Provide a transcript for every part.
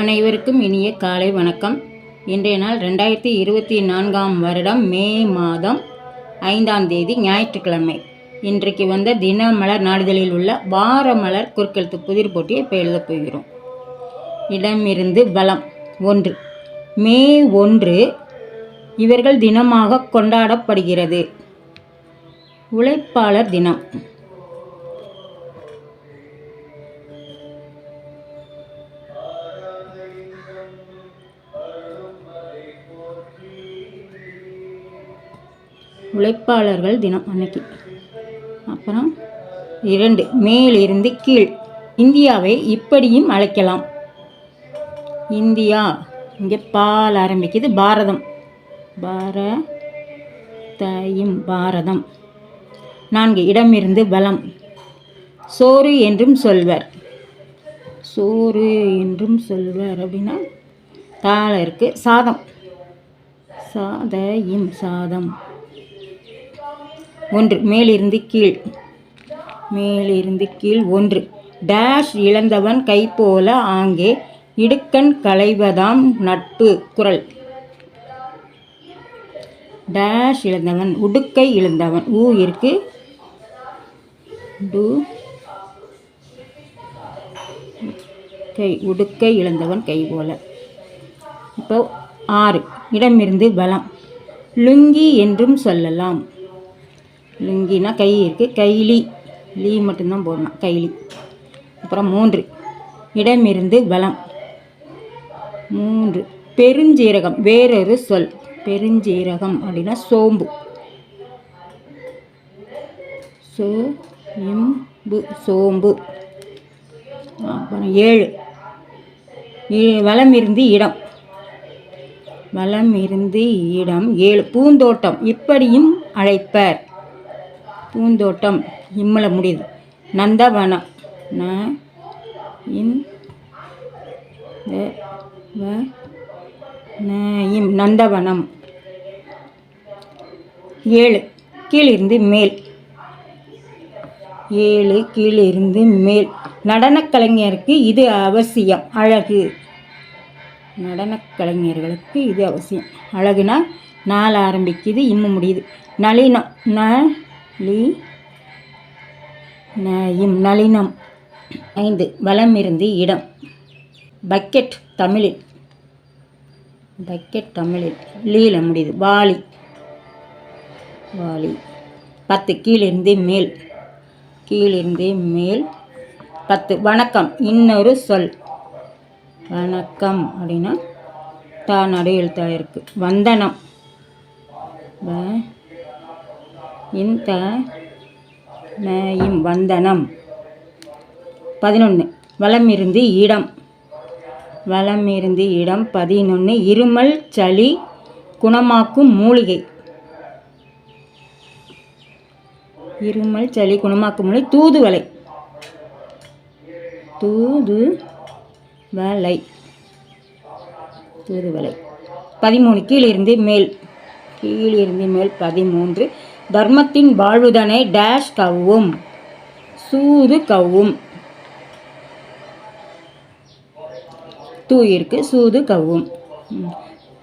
அனைவருக்கும் இனிய காலை வணக்கம். இன்றைய நாள் ரெண்டாயிரத்தி இருபத்தி நான்காம் வருடம் மே மாதம் ஐந்தாம் தேதி ஞாயிற்றுக்கிழமை. இன்றைக்கு வந்த தினமலர் நாளிதழில் உள்ள வாரமலர் குறுக்கெழுத்து புதிர் போட்டியை இப்போ எழுதப் போகிறோம். இடமிருந்து வளம் ஒன்று. மே ஒன்று இவர்கள் தினமாக கொண்டாடப்படுகிறது. உழைப்பாளர் தினம். உழைப்பாளர்கள் தினம் அன்னைக்கு. அப்புறம் இரண்டு மேலிருந்து கீழ். இந்தியாவை இப்படியும் அழைக்கலாம். இந்தியா இங்கே பால் ஆரம்பிக்குது பாரதம். பாரதயும் பாரதம். நான்கு இடமிருந்து பலம் சோறு என்றும் சொல்வர். சோறு என்றும் சொல்வர் அப்படின்னா தாள இருக்குது சாதம். சாதயும் சாதம். ஒன்று. மேலிருந்து கீழ். மேலிருந்து கீழ் ஒன்று. டேஷ் இழந்தவன் கை போல ஆங்கே. இடுக்கண் களைவதாம் நட்பு குரல். டேஷ் இழந்தவன். உடுக்கை இழந்தவன். ஊ இருக்கு. டு கை. உடுக்கை இழந்தவன் கை போல இப்போ ஆறு. இடமிருந்து பலம் லுங்கி என்றும் சொல்லலாம். லுங்கினா கை இருக்குது கைலி. லீ மட்டும்தான் போடணும். கைலி. அப்புறம் மூன்று. இடமிருந்து வளம். மூன்று. பெருஞ்சீரகம். வேறொரு சொல். பெருஞ்சீரகம் அப்படின்னா சோம்பு. சோ இம்பு சோம்பு. அப்புறம் ஏழு. ஏ- இருந்து இடம். வளம் இருந்து இடம். ஏழு. பூந்தோட்டம். இப்படியும் அழைப்பர். பூந்தோட்டம். இம்மல முடியுது. நந்தவனம் ந இன் இம். நந்தவனம். ஏழு. கீழிருந்து மேல். ஏழு கீழிருந்து மேல். நடனக் கலைஞருக்கு இது அவசியம். அழகு. நடனக் கலைஞர்களுக்கு இது அவசியம். அழகுனா நாள் ஆரம்பிக்குது இம்மு முடியுது. நளினம். ந லி ந இம் நளினம். ஐந்து வலம் இருந்து இடம். பக்கெட் தமிழில். பக்கெட் தமிழில். லீல முடியுது. வாலி. வாலி. பத்து கீழிருந்து மேல். கீழிருந்து மேல். பத்து வணக்கம். இன்னொரு சொல். வணக்கம் அப்படின்னா தா நடு எழுத்தாக வந்தனம். வ இந்த நயம் வந்தனம். பதினொன்று வளமிருந்து இடம். வளமிருந்து இடம் பதினொன்று இருமல் சளி குணமாக்கும் மூலிகை. இருமல் சளி குணமாக்கும் மூலிகை தூதுவலை தூது வலை தூதுவலை பதிமூணு கீழிருந்து மேல். கீழிருந்து மேல் பதிமூன்று தர்மத்தின் வாழ்வுதனை டேஷ் கவ்வும்? சூது கவ்வும். தூ இருக்கு சூது கவ்வும்.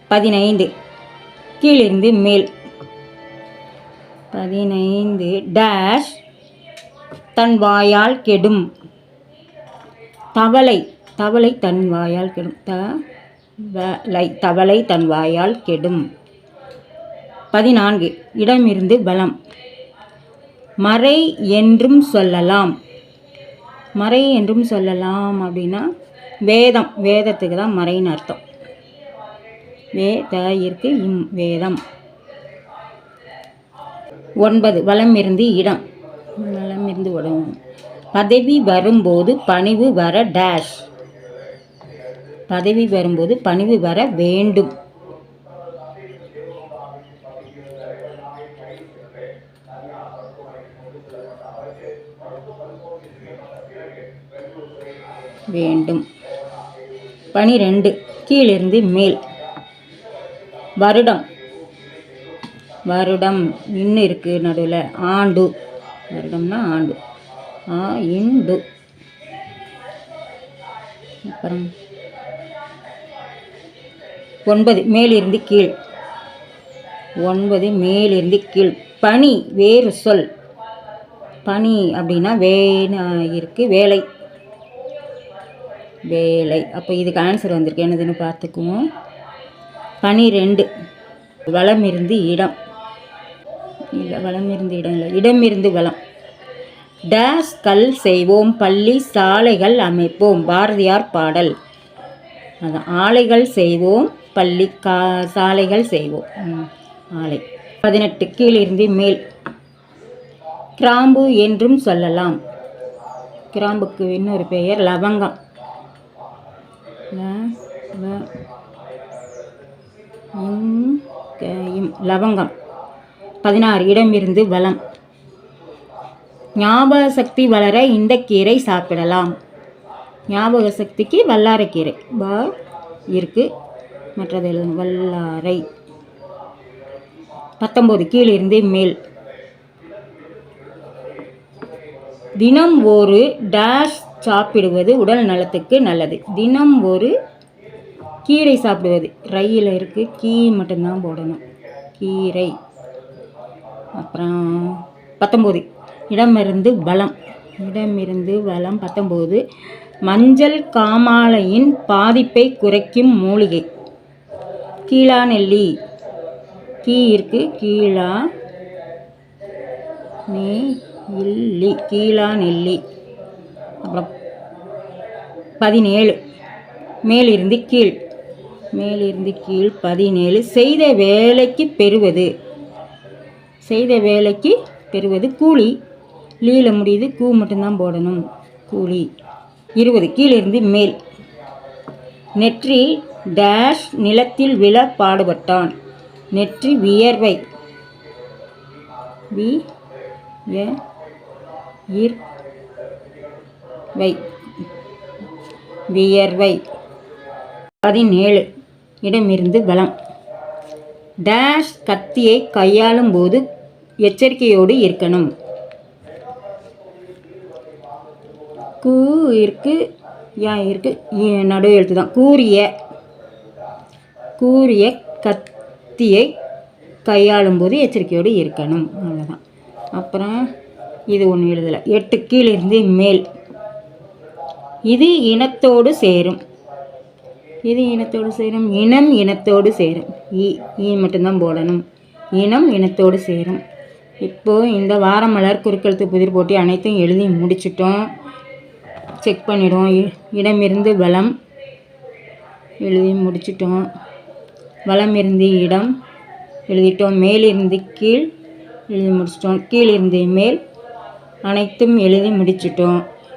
பதினைந்து. கீழிருந்து மேல். பதினைந்து டேஷ் தன் வாயால் கெடும். தவளை தவளை தன் வாயால் கெடும். த வலை தவளை தன் வாயால் கெடும். பதினான்கு. இடமிருந்து பலம். மறை என்றும் சொல்லலாம். மறை என்றும் சொல்லலாம் அப்படின்னா வேதம். வேதத்துக்கு தான் மறைன்னு அர்த்தம். வே த இருக்கு இம் வேதம். ஒன்பது. வளம் இருந்து இடம். வளம் இருந்து உடம் பதவி வரும்போது பணிவு வர டேஷ் பதவி வரும்போது பணிவு வர வேண்டும். வேண்டும். பனிரெண்டு கீழிருந்து மேல். வருடம். வருடம் இன்னும் இருக்குது நடுவில். ஆண்டு. வருடம்னா ஆண்டு. ஆ இண்டு. அப்புறம் ஒன்பது மேலிருந்து கீழ். ஒன்பது மேலிருந்து கீழ். பனி வேறு சொல். பனி அப்படின்னா வேணா இருக்குது வேலை. வேலை. அப்போ இதுக்கு ஆன்சர் வந்திருக்கு. என்னதுன்னு பார்த்துக்குவோம். பனிரெண்டு. வளம் இருந்து இடம். இல்லை வளம் இருந்து இடம் இல்லை. இடம் இருந்து வளம். டேஸ் கல் செய்வோம். பள்ளி சாலைகள் அமைப்போம். பாரதியார் பாடல். அதான். ஆலைகள் செய்வோம். பள்ளி கா சாலைகள் செய்வோம். ஆலை. பதினெட்டு. கீழிருந்து மேல். கிராம்பு என்றும் சொல்லலாம். கிராம்புக்கு இன்னொரு பெயர் லவங்கம். லவங்கம். பதினாறு இடமிருந்து வளம். ஞாபக சக்தி வளர இந்த கீரை சாப்பிடலாம். ஞாபக சக்திக்கு வல்லாரைக்கீரை பா இருக்குது மற்றது எழுதணும் வல்லாரை. பத்தொம்போது கீழிருந்து மேல். தினம் ஒரு டேஷ் சாப்பிடுவது உடல் நலத்துக்கு நல்லது. தினம் ஒரு கீரை சாப்பிடுவது. ரயில் இருக்குது கீ மட்டும்தான் போடணும். கீரை. அப்புறம் பத்தொம்போது. இடமிருந்து வளம். இடமிருந்து வளம் பத்தொம்போது. மஞ்சள் காமாலையின் பாதிப்பை குறைக்கும் மூலிகை. கீழா நெல்லி. கீ இருக்கு கீழா நெல்லி கீழா நெல்லி. அப்புறம் பதினேழு. மேலிருந்து கீழ். மேலிருந்து கீழ் பதினேழு. செய்த வேலைக்கு பெறுவது. செய்த வேலைக்கு பெறுவது கூலி. லீல முடியுது கூ மட்டும்தான் போடணும். கூலி. இருபது. கீழிருந்து மேல். நெற்றி டேஷ் நிலத்தில் விழ பாடுபட்டான். நெற்றி வியர்வை. வி வை வியர்வை. பதினேழு. இடமிருந்து பலம் டேஷ் கத்தியை கையாளும் போது எச்சரிக்கையோடு இருக்கணும். கூ இருக்கு யா இருக்கு ஏ- நடு எழுத்து தான் கூரிய கூரிய கத்தியை கையாளும் போது எச்சரிக்கையோடு இருக்கணும். அவ்வளோதான் அப்புறம் இது ஒன்று எழுதலை. எட்டு கீழிருந்து மேல். இது இனத்தோடு சேரும். இது இனத்தோடு சேரும். இனம் இனத்தோடு சேரும். ஈ ஈ மட்டும்தான் போடணும். இனம் இனத்தோடு சேரும். இப்போது இந்த வாரமலர் குறுக்கெழுத்து புதிர் போட்டி அனைத்தும் எழுதி முடிச்சிட்டோம். செக் பண்ணிடுவோம். இ- இடமிருந்து வளம் எழுதி முடிச்சிட்டோம். வளம் இருந்து இடம் எழுதிட்டோம். மேலிருந்து கீழ் எழுதி முடிச்சிட்டோம். கீழிருந்து மேல் அனைத்தும் எழுதி முடிச்சிட்டோம்.